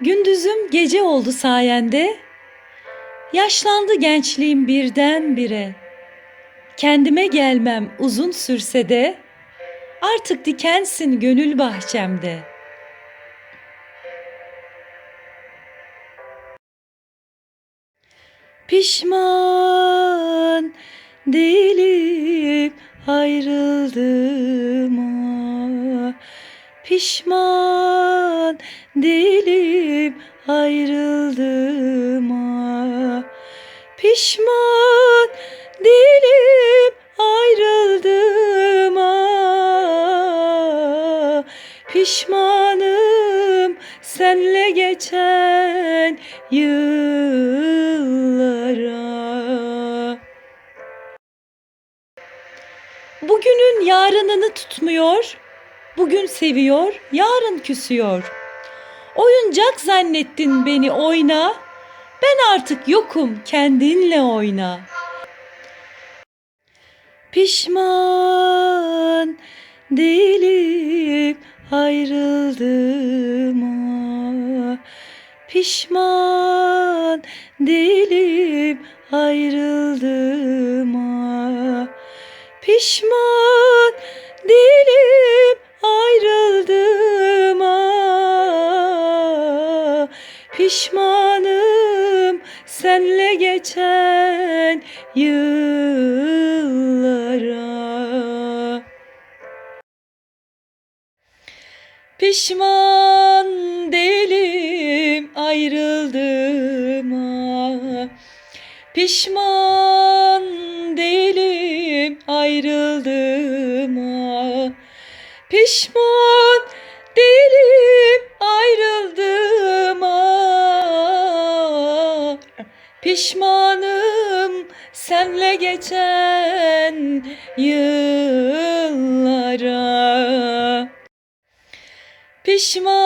Gündüzüm gece oldu sayende. Yaşlandı gençliğim birdenbire. Kendime gelmem uzun sürse de artık dikensin gönül bahçemde. Pişman değilim Pişman değilim ayrıldığıma. Pişman değilim ayrıldığıma. Pişmanım senle geçen yıllara. Bugünün yarınını tutmuyor, bugün seviyor, yarın küsüyor. Oyuncak zannettin beni oyna, ben artık yokum kendinle oyna. Pişman değilim ayrıldığıma. Pişman değilim ayrıldığıma. Pişman Pişmanım senle geçen yıllara. Pişman değilim ayrıldığıma. Pişman değilim ayrıldığıma. Pişman değilim Pişmanım senle geçen yıllara. Pişman